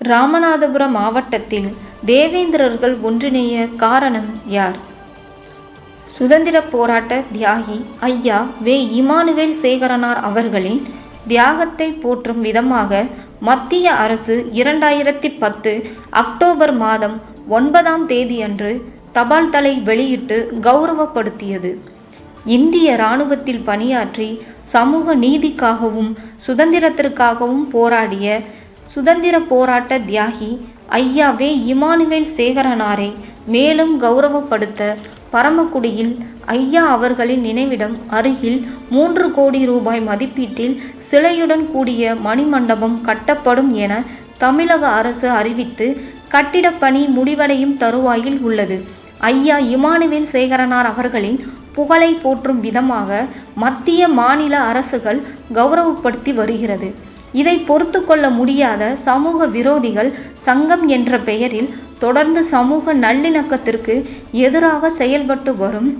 ராமநாதபுரம் மாவட்டத்தில் தேவேந்திரர்கள் ஒன்றிணைய காரணம் யார்? சுதந்திரப் போராட்ட தியாகி ஐயா வே. இமானுவேல் சேகரனார் அவர்களின் தியாகத்தை போற்றும் விதமாக மத்திய அரசு இரண்டாயிரத்தி பத்து அக்டோபர் மாதம் ஒன்பதாம் தேதியன்று தபால் தலை வெளியிட்டு கௌரவப்படுத்தியது. இந்திய இராணுவத்தில் பணியாற்றி சமூக நீதிக்காகவும் சுதந்திரத்திற்காகவும் போராடிய சுதந்திர போராட்ட தியாகி ஐயாவே இமானுவேல் சேகரனாரை மேலும் கௌரவப்படுத்த பரமக்குடியில் ஐயா அவர்களின் நினைவிடம் அருகில் மூன்று கோடி ரூபாய் மதிப்பீட்டில் சிலையுடன் கூடிய மணிமண்டபம் கட்டப்படும் என தமிழக அரசு அறிவித்து கட்டிடப்பணி முடிவடையும் தருவாயில் உள்ளது. ஐயா இமானுவேல் சேகரனார் அவர்களின் புகழை போற்றும் விதமாக மத்திய மாநில அரசுகள் கௌரவப்படுத்தி வருகிறது. இதை பொறுத்து கொள்ள முடியாத சமூக விரோதிகள் சங்கம் என்ற பெயரில் தொடர்ந்து சமூக நல்லிணக்கத்திற்கு எதிராக செயல்பட்டு வரும்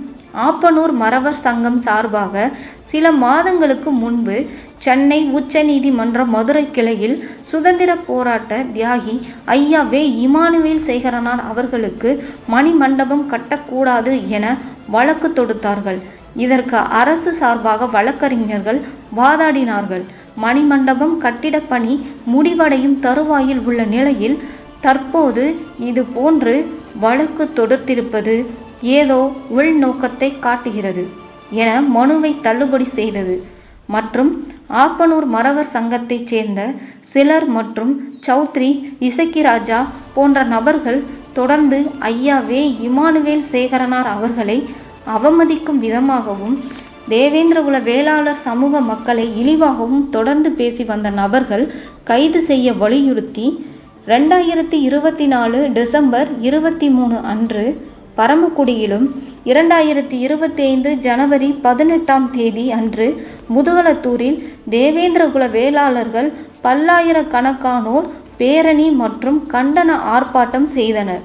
ஆப்பனூர் மறவர் சங்கம் சார்பாக சில மாதங்களுக்கு முன்பு சென்னை உச்சநீதிமன்ற மதுரை கிளையில் சுதந்திர போராட்ட தியாகி ஐயா வே இமானுவேல் சேகரனார் அவர்களுக்கு மணிமண்டபம் கட்டக்கூடாது என வழக்கு தொடுத்தார்கள். இதற்கு அரசு சார்பாக வழக்கறிஞர்கள் வாதாடினார்கள். மணிமண்டபம் கட்டிடப்பணி முடிவடையும் தருவாயில் உள்ள நிலையில் தற்போது இது போன்று வழக்கு தொடுத்திருப்பது ஏதோ உள்நோக்கத்தை காட்டுகிறது என மனுவை தள்ளுபடி செய்தது. மற்றும் ஆப்பனூர் மறவர் சங்கத்தைச் சேர்ந்த சிலர் மற்றும் சௌத்ரி இசக்கிராஜா போன்ற நபர்கள் தொடர்ந்து ஐயாவே இமானுவேல் சேகரனார் அவர்களை அவமதிக்கும் விதமாகவும் தேவேந்திரகுல வேளாளர் சமூக மக்களை இழிவாகவும் தொடர்ந்து பேசி வந்த நபர்கள் கைது செய்ய வலியுறுத்தி ரெண்டாயிரத்தி இருபத்தி நாலு டிசம்பர் இருபத்தி மூணு அன்று பரமக்குடியிலும் இரண்டாயிரத்தி இருபத்தி ஐந்து ஜனவரி பதினெட்டாம் தேதி அன்று முதுகலத்தூரில் தேவேந்திரகுல வேளாளர்கள் பல்லாயிரக்கணக்கானோர் பேரணி மற்றும் கண்டன ஆர்ப்பாட்டம் செய்தனர்.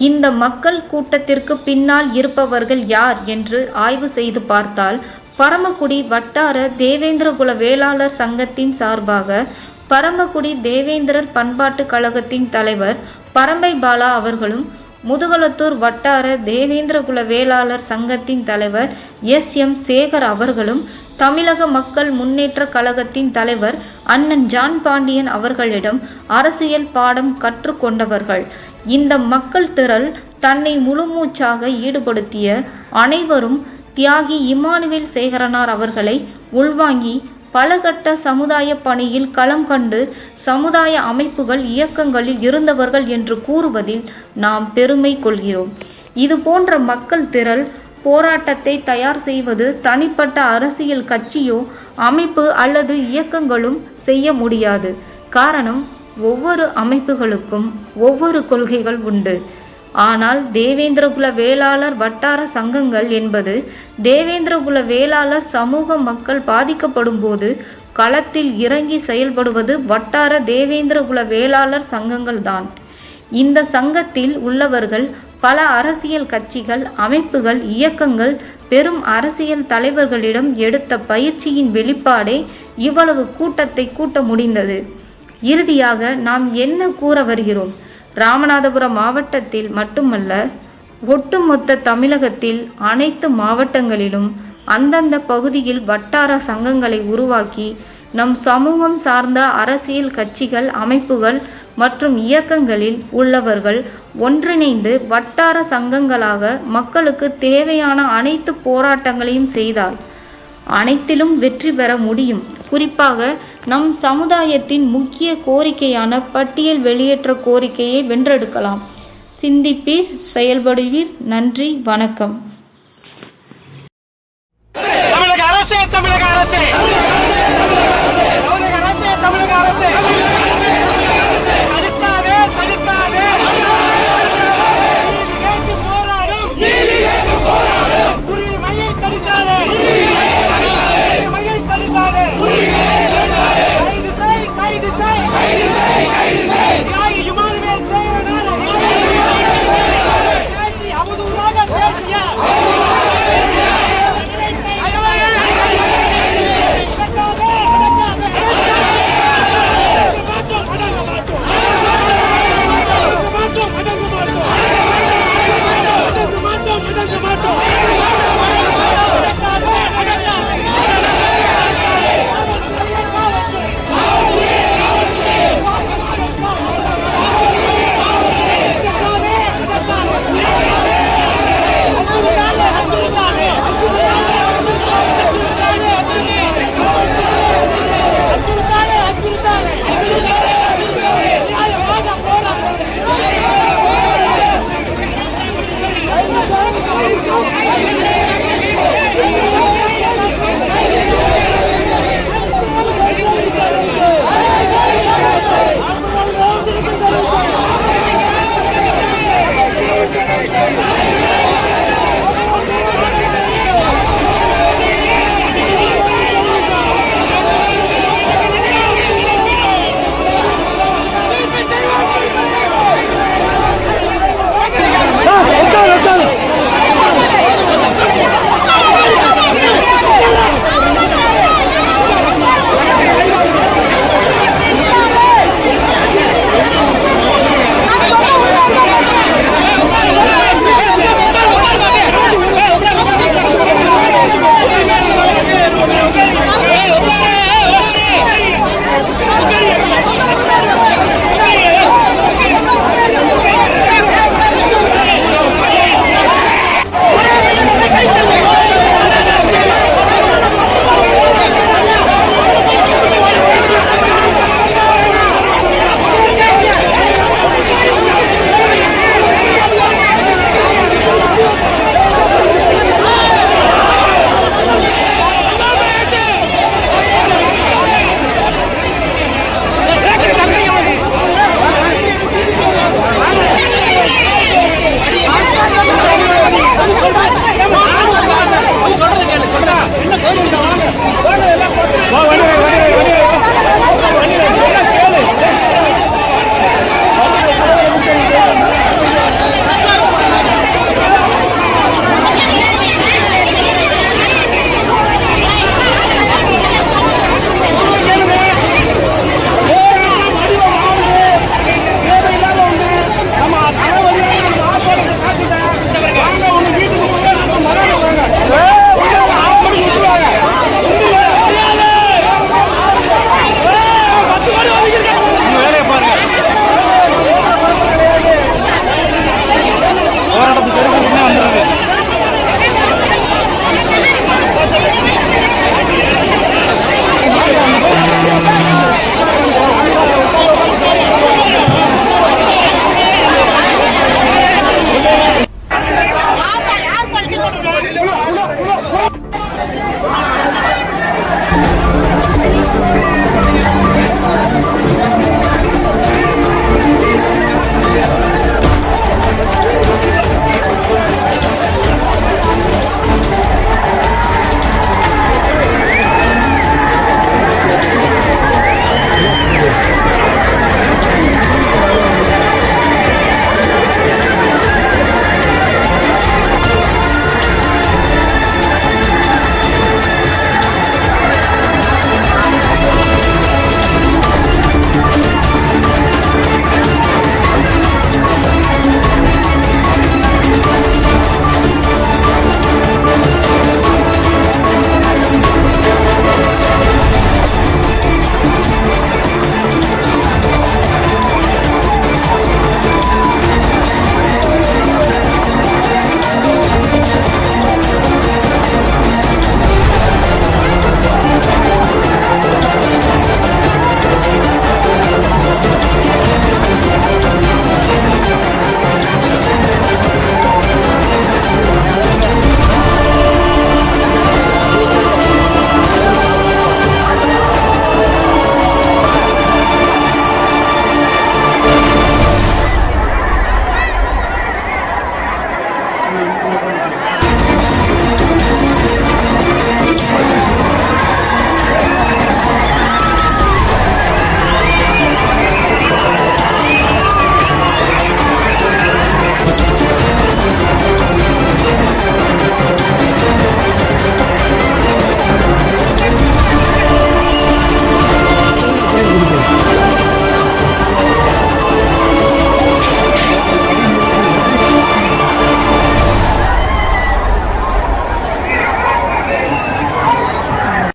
இந்த மக்கள் கூட்டத்திற்கு பின்னால் இருப்பவர்கள் யார் என்று ஆய்வு செய்து பார்த்தால் பரமக்குடி வட்டார தேவேந்திரகுல வேளாளர் சங்கத்தின் சார்பாக பரமக்குடி தேவேந்திரர் பண்பாட்டு கழகத்தின் தலைவர் பரம்பை பாலா அவர்களும் முதுகலத்தூர் வட்டார தேவேந்திரகுல வேளாளர் சங்கத்தின் தலைவர் எஸ் எம் சேகர் அவர்களும் தமிழக மக்கள் முன்னேற்ற கழகத்தின் தலைவர் அண்ணன் ஜான் பாண்டியன் அவர்களிடம் அரசியல் பாடம் கற்றுக்கொண்டவர்கள் இந்த மக்கள் திரள் தன்னை முழுமூச்சாக ஈடுபடுத்திய அனைவரும் தியாகி இமானுவேல் சேகரனார் அவர்களை உள்வாங்கி பலகட்ட சமுதாய பணியில் களம் கண்டு சமுதாய அமைப்புகள் இயக்கங்களில் இருந்தவர்கள் என்று கூறுவதில் நாம் பெருமை கொள்கிறோம். இது போன்ற மக்கள் திரள் போராட்டத்தை தயார் செய்வது தனிப்பட்ட அரசியல் கட்சியோ அமைப்பு அல்லது இயக்கங்களும் செய்ய முடியாது. காரணம் ஒவ்வொரு அமைப்புகளுக்கும் ஒவ்வொரு கொள்கைகள் உண்டு. ஆனால் தேவேந்திரகுல வேளாளர் வட்டார சங்கங்கள் என்பது தேவேந்திரகுல வேளாளர் சமூக மக்கள் பாதிக்கப்படும் போது களத்தில் இறங்கி செயல்படுவது வட்டார தேவேந்திரகுல வேளாளர் சங்கங்கள் தான் இந்த சங்கத்தில் உள்ளவர்கள் பல அரசியல் கட்சிகள் அமைப்புகள் இயக்கங்கள் பெரும் அரசியல் தலைவர்களிடம் எடுத்த பயிற்சியின் வெளிப்பாடே இவ்வளவு கூட்டத்தை கூட்ட முடிந்தது. இறுதியாக நாம் என்ன கூற வருகிறோம்? ராமநாதபுரம் மாவட்டத்தில் மட்டுமல்ல ஒட்டுமொத்த தமிழகத்தில் அனைத்து மாவட்டங்களிலும் அந்தந்த பகுதியில் வட்டார சங்கங்களை உருவாக்கி நம் சமூகம் சார்ந்த அரசியல் கட்சிகள் அமைப்புகள் மற்றும் இயக்கங்களில் உள்ளவர்கள் ஒன்றிணைந்து வட்டார சங்கங்களாக மக்களுக்கு தேவையான அனைத்து போராட்டங்களையும் செய்தால் அனைத்திலும் வெற்றி பெற முடியும். குறிப்பாக நம் சமுதாயத்தின் முக்கிய கோரிக்கையான பட்டியல் வெளியேற்ற கோரிக்கையை வென்றெடுக்கலாம். சிந்திப்பீர் செயல்படுவீர். நன்றி வணக்கம். தமிழக அரசே தமிழக அரசே!